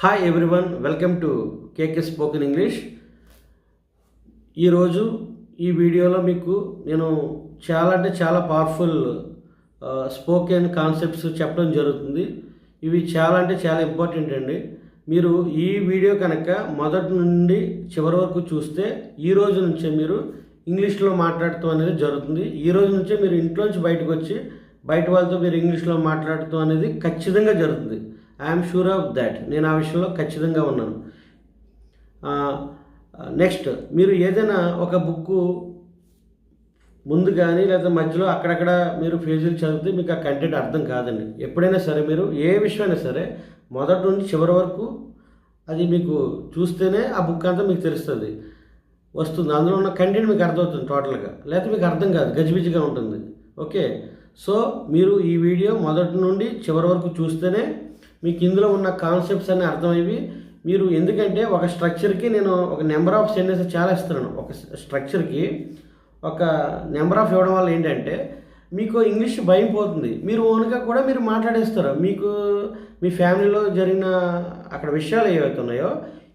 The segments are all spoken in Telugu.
Hi everyone welcome to KK spoken English ఈరోజు ఈ వీడియోలో మీకు నేను చాలా అంటే చాలా పవర్ఫుల్ స్పోకెన్ కాన్సెప్ట్స్ చెప్పడం జరుగుతుంది. ఇవి చాలా అంటే చాలా ఇంపార్టెంట్ అండి. మీరు ఈ వీడియో కనుక మొదటి నుండి చివరి వరకు చూస్తే ఈ రోజు నుంచే మీరు ఇంగ్లీష్లో మాట్లాడటం అనేది జరుగుతుంది. ఈ రోజు నుంచే మీరు ఇంట్లోంచి బయటకు వచ్చి బయట వాళ్ళతో మీరు ఇంగ్లీష్లో మాట్లాడటం అనేది ఖచ్చితంగా జరుగుతుంది. ఐఎమ్ షూర్ ఆఫ్ దాట్ నేను ఆ విషయంలో ఖచ్చితంగా ఉన్నాను. నెక్స్ట్ మీరు ఏదైనా ఒక బుక్ ముందు కానీ లేదా మధ్యలో అక్కడక్కడ మీరు పేజీలు చదివితే మీకు ఆ కంటెంట్ అర్థం కాదండి. ఎప్పుడైనా సరే మీరు ఏ విషయమైనా సరే మొదటి నుండి చివరి వరకు అది మీకు చూస్తేనే ఆ బుక్ అంతా మీకు తెలుస్తుంది. వస్తుంది. అందులో ఉన్న కంటెంట్ మీకు అర్థమవుతుంది టోటల్గా లేకపోతే మీకు అర్థం కాదు. గజిబిజిగా ఉంటుంది. ఓకే సో మీరు ఈ వీడియో మొదటి నుండి చివరి వరకు చూస్తేనే మీకు ఇందులో ఉన్న కాన్సెప్ట్స్ అన్నీ అర్థమయ్యి మీరు ఎందుకంటే ఒక స్ట్రక్చర్కి నేను ఒక నెంబర్ ఆఫ్ సెంటెన్స్ చాలా ఇస్తున్నాను. ఒక స్ట్రక్చర్కి ఒక నెంబర్ ఆఫ్ ఇవ్వడం వల్ల ఏంటంటే మీకు ఇంగ్లీష్ భయం పోతుంది. మీరు ఓన్గా కూడా మీరు మాట్లాడేస్తారు. మీకు మీ ఫ్యామిలీలో జరిగిన అక్కడ విషయాలు ఏవైతే ఉన్నాయో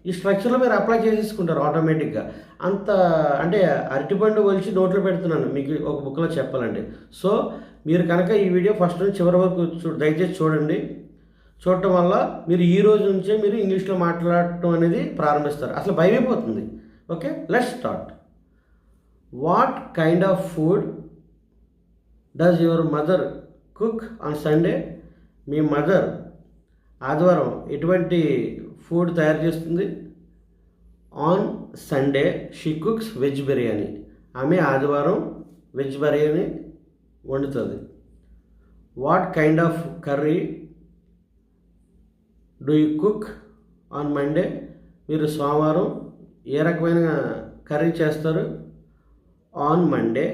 ఈ స్ట్రక్చర్లో మీరు అప్లై చేసేసుకుంటారు ఆటోమేటిక్గా అంత అంటే అరటిపండు వలిచి నోట్లో పెడుతున్నాను మీకు ఒక బుక్లో చెప్పాలంటే. సో మీరు కనుక ఈ వీడియో ఫస్ట్ నుంచి చివరి వరకు చూ దయచేసి చూడండి. చూడటం వల్ల మీరు ఈ రోజు నుంచే మీరు ఇంగ్లీష్లో మాట్లాడటం అనేది ప్రారంభిస్తారు. అసలు భయమైపోతుంది okay? Let start what kind of food does your mother cook on Sunday me mother ఆదివారం ఎటువంటి ఫుడ్ తయారు చేస్తుంది? On Sunday she cooks veg biryani. ఆమె ఆదివారం వెజ్ బిర్యానీ వండుతుంది. What kind of curry do you cook on Monday మీరు సోమవారం ఏ రకమైన కర్రీ చేస్తారు? On Monday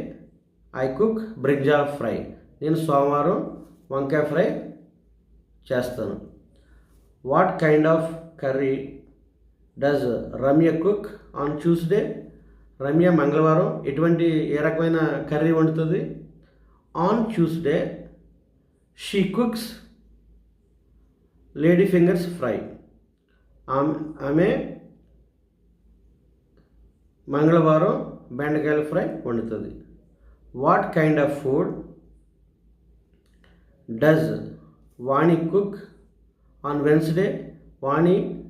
I cook brinjal fry నేను సోమవారం వంకాయ ఫ్రై చేస్తాను. What kind of curry does Ramya cook on Tuesday Ramya మంగళవారం ఎటువంటి ఏ రకమైన కర్రీ వండుతుంది? On Tuesday she cooks lady fingers fry. ఆమె ఆమె మంగళవారం బెండకాయల ఫ్రై వండుతుంది. What kind of food does Vani cook on Wednesday Vani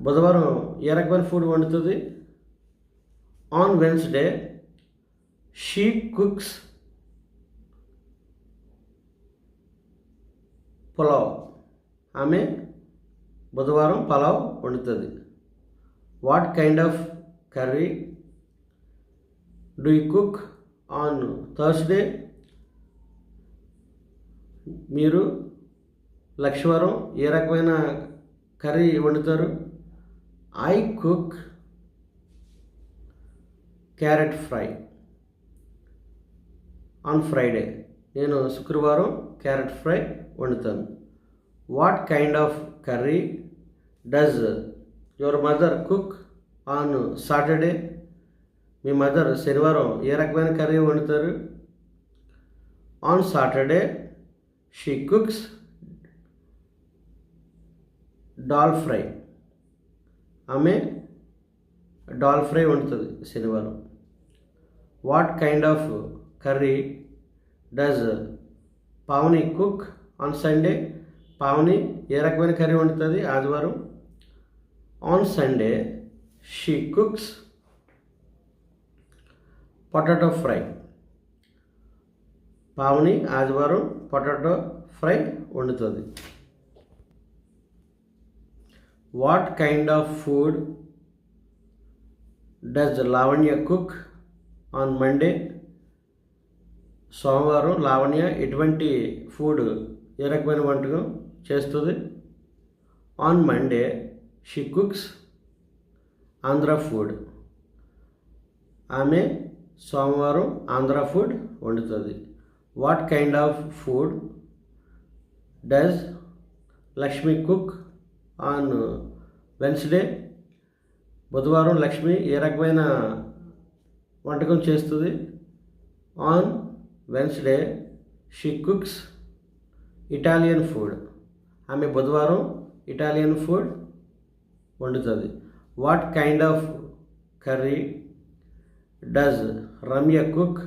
బుధవారం ఏ రకమైన ఫుడ్ వండుతుంది. On Wednesday she cooks pulao. ఆమె బుధవారం పలావ్ వండుతుంది. What kind of curry do you cook on Thursday మీరు లక్షవారం ఏ రకమైన కర్రీ వండుతారు? I cook carrot fry on Friday నేను శుక్రవారం క్యారెట్ ఫ్రై వండుతాను. What kind of curry does your mother cook on Saturday me mother శనివారం ఏ రకమైన కర్రీ వండుతారు? On Saturday she cooks dal fry ఆమె డాల్ ఫ్రై వండుతుంది శనివారం. What kind of curry does Pavani cook on Sunday Pavani ఏ రకమైన కర్రీ వండుతుంది? ఆదివారం. On Sunday she cooks potato fry Pavani ఆదివారం పొటాటో ఫ్రై వండుతుంది. What kind of food does Lavanya cook on Monday సోమవారం లావణ్య ఎటువంటి ఫుడ్ ఏ రకమైన వంటకం? చేస్తుంది. On Monday she cooks Andhra food ఆమె సోమవారం ఆంధ్ర ఫుడ్ వండుతుంది. What kind of food does Lakshmi cook on Wednesday బుధవారం లక్ష్మి ఏ రకమైన వంటకం చేస్తుంది? On Wednesday she cooks Italian food ఆమె బుధవారం ఇటాలియన్ ఫుడ్ వండుతుంది. What kind of curry does Ramya cook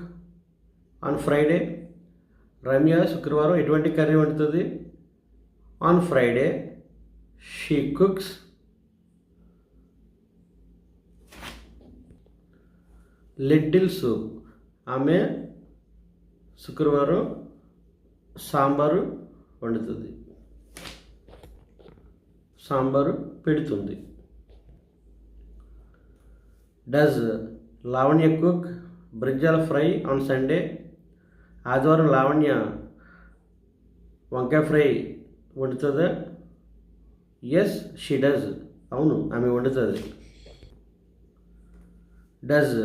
on Friday? Ramya శుక్రవారం ఎటువంటి కర్రీ వండుతుంది? On Friday she cooks. Little soup. ఆమె శుక్రవారం సాంబారు వండుతుంది. సాంబారు పెడుతుంది. Does Lavanya cook brinjal fry on Sunday ఆదివారం లావణ్య వంకాయ ఫ్రై వండుతుందా? ఎస్ షీ డజ్ అవును ఆమె వండుతుంది. Does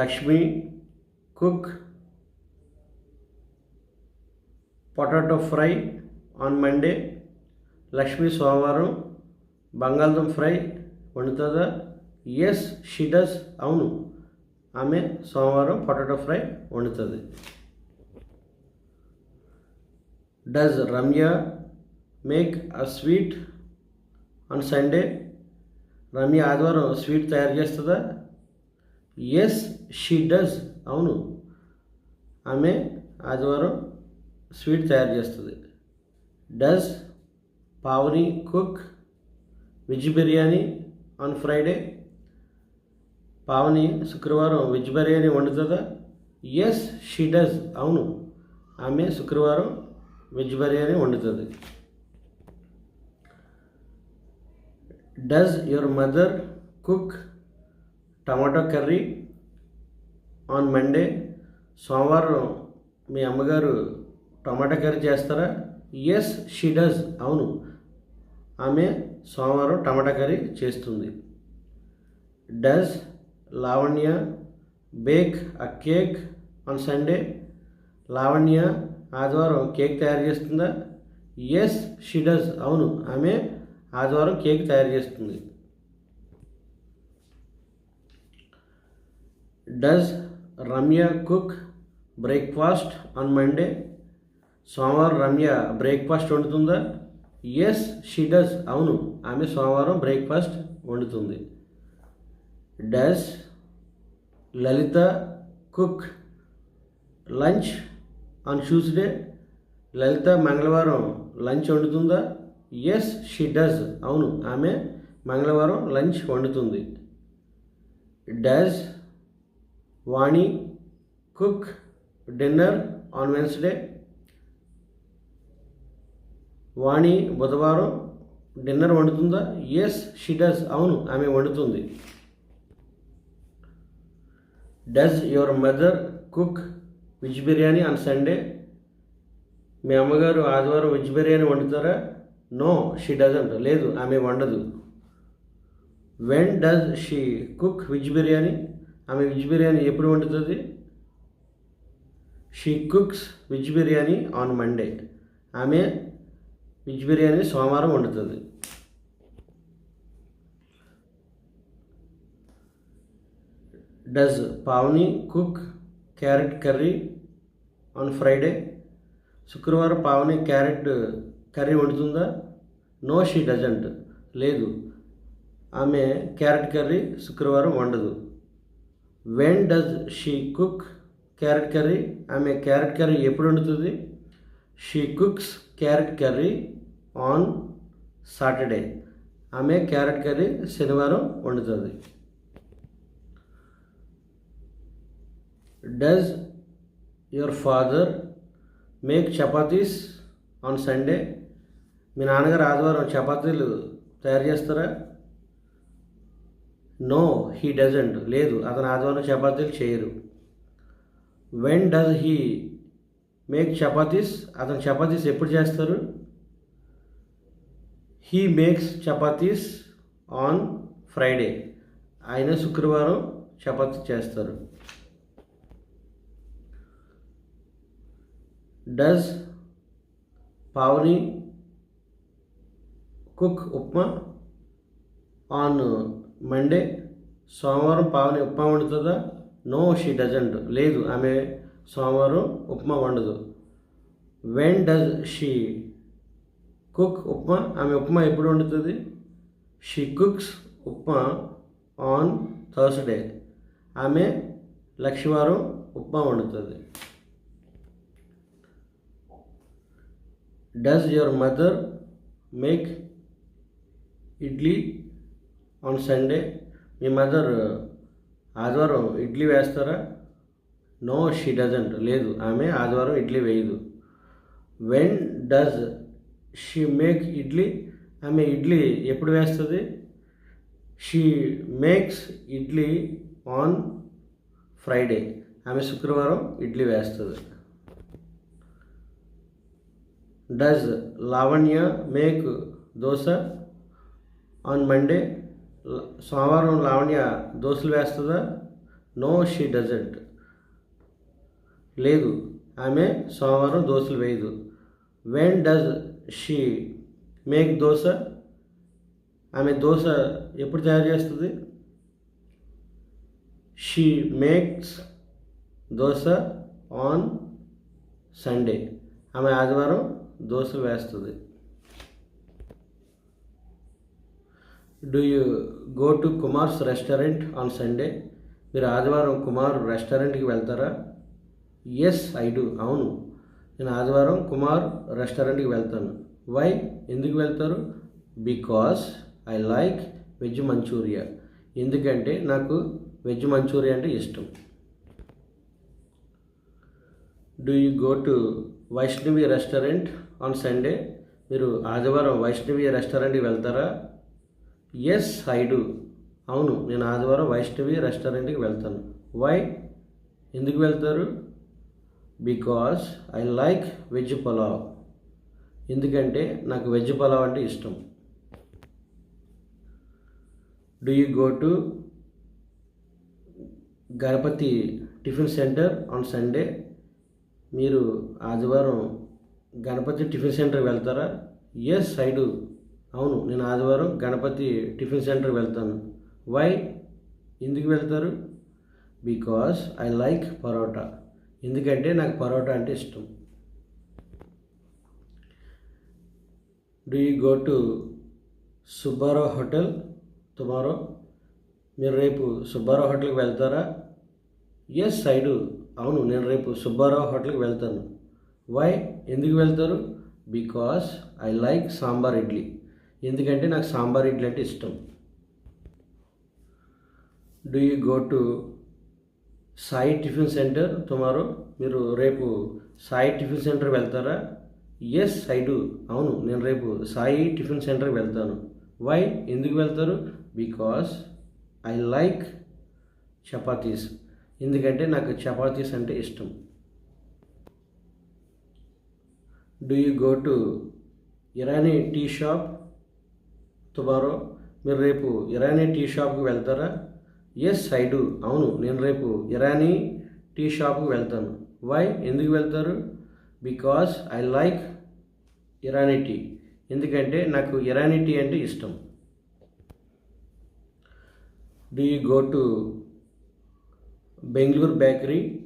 Lakshmi cook potato fry on Monday Lakshmi సోమవారం బంగాళదుంప ఫ్రై వండుతుందా? ఎస్ షీ డస్ అవును. ఆమె సోమవారం పొటాటో ఫ్రై వండుతుంది. Does Ramya make a sweet on Sunday Ramya ఆదివారం స్వీట్ తయారు చేస్తుందా? ఎస్ షీ డస్ అవును. ఆమె ఆదివారం స్వీట్ తయారు చేస్తుంది. Does Pavani cook veg biryani on Friday. Pavani శుక్రవారం వెజ్ బిర్యానీ వండుతుందా? ఎస్ షీ డస్ అవును. ఆమె శుక్రవారం వెజ్ బిర్యానీ వండుతుంది. Does your mother cook tomato curry on Monday సోమవారం మీ అమ్మగారు టమాటా కర్రీ చేస్తారా? ఎస్ షీ డస్ అవును. ఆమె సోమవారం టమాటా కర్రీ చేస్తుంది. Does Lavanya bake a cake on Sunday. Lavanya ఆదివారం కేక్ తయారు చేస్తుందా? ఎస్ షీ డస్ అవును ఆమె ఆదివారం కేక్ తయారు చేస్తుంది. Does Ramya cook breakfast on Monday సోమవారం రమ్య బ్రేక్ఫాస్ట్ వండుతుందా? ఎస్ షీ డస్ అవును. ఆమె సోమవారం బ్రేక్ఫాస్ట్ వండుతుంది. Does Lalitha cook lunch on Tuesday Lalitha మంగళవారం లంచ్ వండుతుందా? ఎస్ షీ డస్ అవును. ఆమె మంగళవారం లంచ్ వండుతుంది. Does Vani cook dinner on Wednesday Vani బుధవారం డిన్నర్ వండుతుందా? ఎస్ షీ డస్ అవును ఆమె వండుతుంది. Does your mother cook veg biryani on Sunday మీ అమ్మగారు ఆదివారం veg biryani వండుతారా? No she doesn't లేదు ఆమె వండదు. When does she cook veg biryani ఆమె వెజ్ బిర్యానీ ఎప్పుడు వండుతుంది? She cooks veg biryani on Monday ఆమె వెజ్ బిర్యానీ సోమవారం వండుతుంది. Does Pavani cook carrot curry on Friday శుక్రవారం పావని క్యారెట్ కర్రీ వండుతుందా? నో షీ డజంట్ లేదు. ఆమె క్యారెట్ కర్రీ శుక్రవారం వండదు. When does she cook carrot curry ఆమె క్యారెట్ కర్రీ ఎప్పుడు వండుతుంది? She cooks carrot curry on Saturday. ఆమె క్యారెట్ కర్రీ శనివారం వండుతుంది. Does your father make chapatis on Sunday మీ నాన్నగారు ఆదివారం చపాతీలు తయారు చేస్తారా? నో హీ డజంట్ లేదు అతను ఆదివారం చపాతీలు చేయరు. When does he make chapatis అతను చపాతీస్ ఎప్పుడు చేస్తారు? He makes chapatis on Friday ఆయన శుక్రవారం చపాతీ చేస్తారు. Does Pavani cook upma on Monday సోమవారం పావని ఉప్మా వండుతుందా? నో షీ డజంట్ లేదు ఆమె సోమవారం upma వండదు. When does she cook upma? ఆమె ఉప్మా ఎప్పుడు వండుతుంది? She cooks upma on Thursday ఆమె లక్షవారం ఉప్మా వండుతుంది. Does your mother make idli on Sunday me mother ఆదివారం ఇడ్లీ వేస్తారా? నో షీ డజంట్ లేదు. ఆమె ఆదివారం idli వేయదు. When does she make idli? ఆమె ఇడ్లీ ఎప్పుడు వేస్తుంది? She makes idli on Friday ఆమె శుక్రవారం ఇడ్లీ వేస్తుంది. Does Lavanya make dosa on Monday సోమవారం లావణ్య దోశలు వేస్తుందా? నో షీ డజంట్ లేదు. ఆమె సోమవారం దోశలు వేయదు. When does she make dosa? ఆమె దోశ ఎప్పుడు తయారు చేస్తుంది? She makes dosa on Sunday ఆమె ఆదివారం దోశలు వేస్తుంది. Do you go to Kumar's restaurant on Sunday మీరు ఆదివారం కుమార్ రెస్టారెంట్కి వెళ్తారా? ఎస్ ఐ డూ అవును. నేను ఆదివారం కుమార్ రెస్టారెంట్కి వెళ్తాను. వై ఎందుకు వెళ్తారు? Because I like veg manchuria ఎందుకంటే నాకు వెజ్ మంచూరియా అంటే ఇష్టం. Do you go to Vaishnavi restaurant on Sunday మీరు ఆదివారం వైష్ణవి రెస్టారెంట్కి వెళ్తారా? ఎస్ ఐ డూ అవును నేను ఆదివారం వైష్ణవి రెస్టారెంట్కి వెళ్తాను. వై ఎందుకు వెళ్తారు? Because I like veg pulao ఎందుకంటే నాకు వెజ్ పులావ్ అంటే ఇష్టం. Do you go to Ganapati tiffin centre on Sunday మీరు ఆదివారం గణపతి టిఫిన్ సెంటర్ వెళ్తారా? ఎస్ ఐ డూ అవును నేను ఆదివారం గణపతి టిఫిన్ సెంటర్ వెళ్తాను. వై ఎందుకు వెళ్తారు? బికాస్ ఐ లైక్ పరోటా ఎందుకంటే నాకు పరోటా అంటే ఇష్టం. Do you go to Subbarao hotel tomorrow మీరు రేపు సుబ్బారావు హోటల్కి వెళ్తారా? ఎస్ సైడు అవును నేను రేపు సుబ్బారావు హోటల్కి వెళ్తాను. వై ఎందుకు వెళ్తారు? Because I like sambar idli ఎందుకంటే నాకు సాంబార్ ఇడ్లీ అంటే ఇష్టం. Do you go to Sai tiffin centre tomorrow మీరు రేపు సాయి టిఫిన్ సెంటర్ వెళ్తారా? ఎస్ ఐ డూ అవును నేను రేపు సాయి టిఫిన్ సెంటర్కి వెళ్తాను. వై ఎందుకు వెళ్తారు? బికాస్ ఐ లైక్ చపాతీస్ ఎందుకంటే నాకు చపాతీస్ అంటే ఇష్టం. Do you go to Irani tea shop tomorrow మీరు రేపు ఇరానీ టీ షాప్కి వెళ్తారా? ఎస్ ఐ డూ అవును నేను రేపు ఇరానీ టీ షాప్కి వెళ్తాను. వై ఎందుకు వెళ్తారు? Because I like Irani tea. ఎందుకంటే నాకు ఇరానీ టీ అంటే ఇష్టం. Do you go to Bengaluru bakery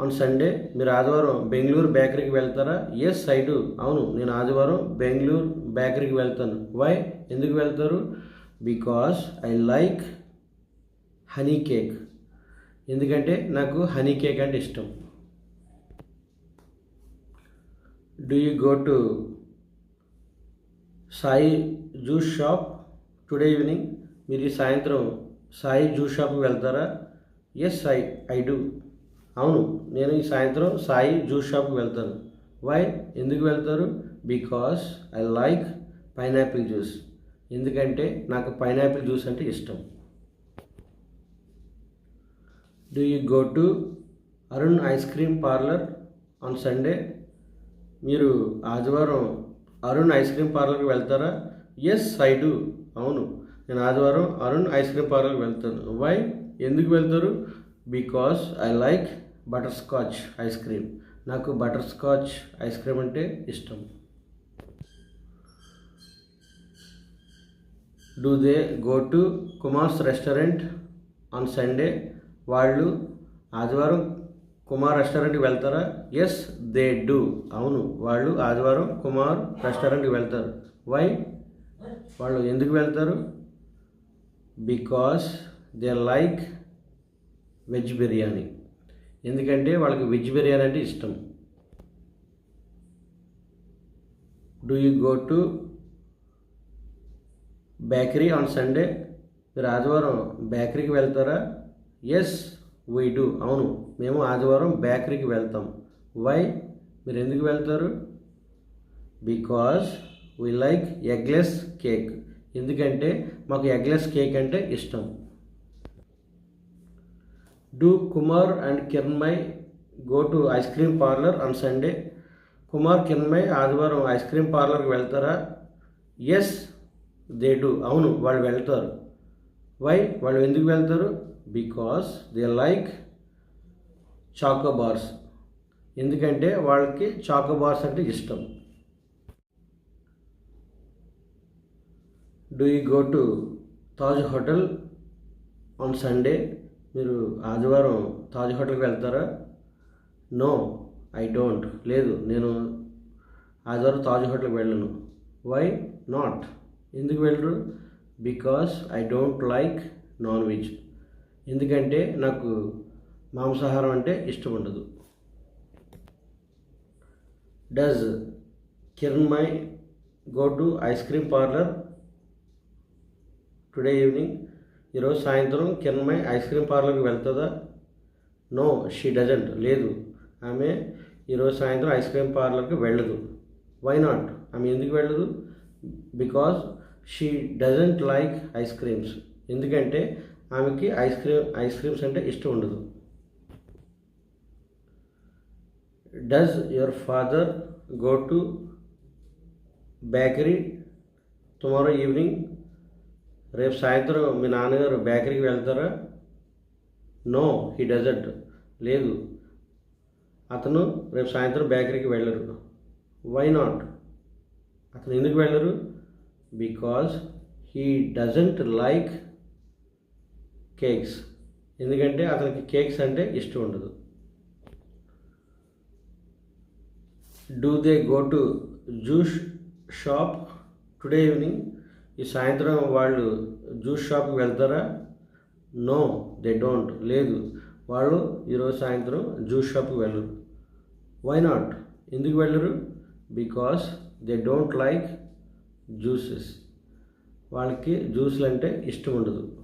on Sunday మీరు ఆదివారం బెంగళూరు బేకరీకి వెళ్తారా? ఎస్ ఐ డూ అవును నేను ఆదివారం బెంగళూరు బేకరీకి వెళ్తాను. వై ఎందుకు వెళ్తారు? Because I like honey cake. ఎందుకంటే నాకు హనీ కేక్ అంటే ఇష్టం. Do you go to Sai juice shop today evening? మీరు ఈ సాయంత్రం సాయి జ్యూస్ షాప్కి వెళ్తారా? ఎస్ ఐ ఐ డూ అవును నేను ఈ సాయంత్రం సాయి జ్యూస్ షాప్కి వెళ్తాను. వై ఎందుకు వెళ్తారు? Because I like pineapple juice ఎందుకంటే నాకు పైనాపిల్ జ్యూస్ అంటే ఇష్టం. Do you go to Arun ice cream parlour on Sunday మీరు ఆదివారం అరుణ్ ఐస్ క్రీమ్ పార్లర్కి వెళ్తారా? ఎస్ ఐ డూ అవును. నేను ఆదివారం అరుణ్ ఐస్ క్రీమ్ పార్లర్కి వెళ్తాను. వై ఎందుకు వెళ్తారు? Because I like butterscotch ice cream నాకు బటర్ స్కాచ్ ఐస్ క్రీమ్ అంటే ఇష్టం. Do they go to Kumar's restaurant on Sunday వాళ్ళు ఆదివారం కుమార్ రెస్టారెంట్కి వెళ్తారా? ఎస్ దే డూ అవును వాళ్ళు ఆదివారం కుమార్ రెస్టారెంట్కి వెళ్తారు. వై వాళ్ళు ఎందుకు వెళ్తారు? Because they like veg biryani ఎందుకంటే వాళ్ళకి వెజ్ బిర్యానీ అంటే ఇష్టం. Do you go to bakery on Sunday మీరు ఆదివారం బేకరీకి వెళ్తారా? ఎస్ వీ డూ అవును. మేము ఆదివారం బేకరీకి వెళ్తాం. వై మీరు ఎందుకు వెళ్తారు? Because we like eggless cake ఎందుకంటే మాకు ఎగ్లెస్ కేక్ అంటే ఇష్టం. Do Kumar and Kiranmayi go to ice cream parlour on Sunday Kumar Kiranmayi ఆదివారం ఐస్ క్రీమ్ పార్లర్కి వెళ్తారా? ఎస్ దే డూ అవును వాళ్ళు వెళ్తారు. వై వాళ్ళు ఎందుకు వెళ్తారు? బికాస్ దే లైక్ చాకోబార్స్ ఎందుకంటే వాళ్ళకి చాకోబార్స్ అంటే ఇష్టం. Do you go to Taj hotel on Sunday మీరు ఆదివారం తాజ్ హోటల్కి వెళ్తారా? నో ఐ డోంట్ లేదు నేను ఆదివారం తాజ్ హోటల్కి వెళ్ళను. వై నాట్ ఎందుకు వెళ్ళరు? Because I don't like non veg ఎందుకంటే నాకు మాంసాహారం అంటే ఇష్టం ఉండదు. Does Kiranmayi go to ice cream parlour today evening ఈరోజు సాయంత్రం కిరణ్మయ్ ఐస్ క్రీమ్ పార్లర్కి వెళ్తుందా? నో షీ డజంట్ లేదు. ఆమె ఈరోజు సాయంత్రం ఐస్ క్రీమ్ పార్లర్కి వెళ్ళదు. వై నాట్ ఆమె ఎందుకు వెళ్ళదు? Because she doesn't like ice creams ఎందుకంటే ఆమెకి ఐస్ క్రీమ్ ఐస్ క్రీమ్స్ అంటే ఇష్టం ఉండదు. Does your father go to bakery tomorrow evening రేపు సాయంత్రం మీ నాన్నగారు బేకరీకి వెళ్తారా? నో హీ డజంట్ లేదు. అతను రేపు సాయంత్రం బేకరీకి వెళ్ళరు. వై నాట్ అతను ఎందుకు వెళ్ళరు? Because he doesn't like cakes. ఎందుకంటే అతనికి కేక్స్ అంటే ఇష్టం ఉండదు. Do they go to juice shop today evening ఈ సాయంత్రం వాళ్ళు జ్యూస్ షాప్కి వెళ్తారా? నో దే డోంట్ లేదు. వాళ్ళు ఈరోజు సాయంత్రం జ్యూస్ షాప్కి వెళ్ళరు. వై నాట్ ఎందుకు వెళ్ళరు? Because they don't like juices వాళ్ళకి జ్యూస్లు అంటే ఇష్టం ఉండదు.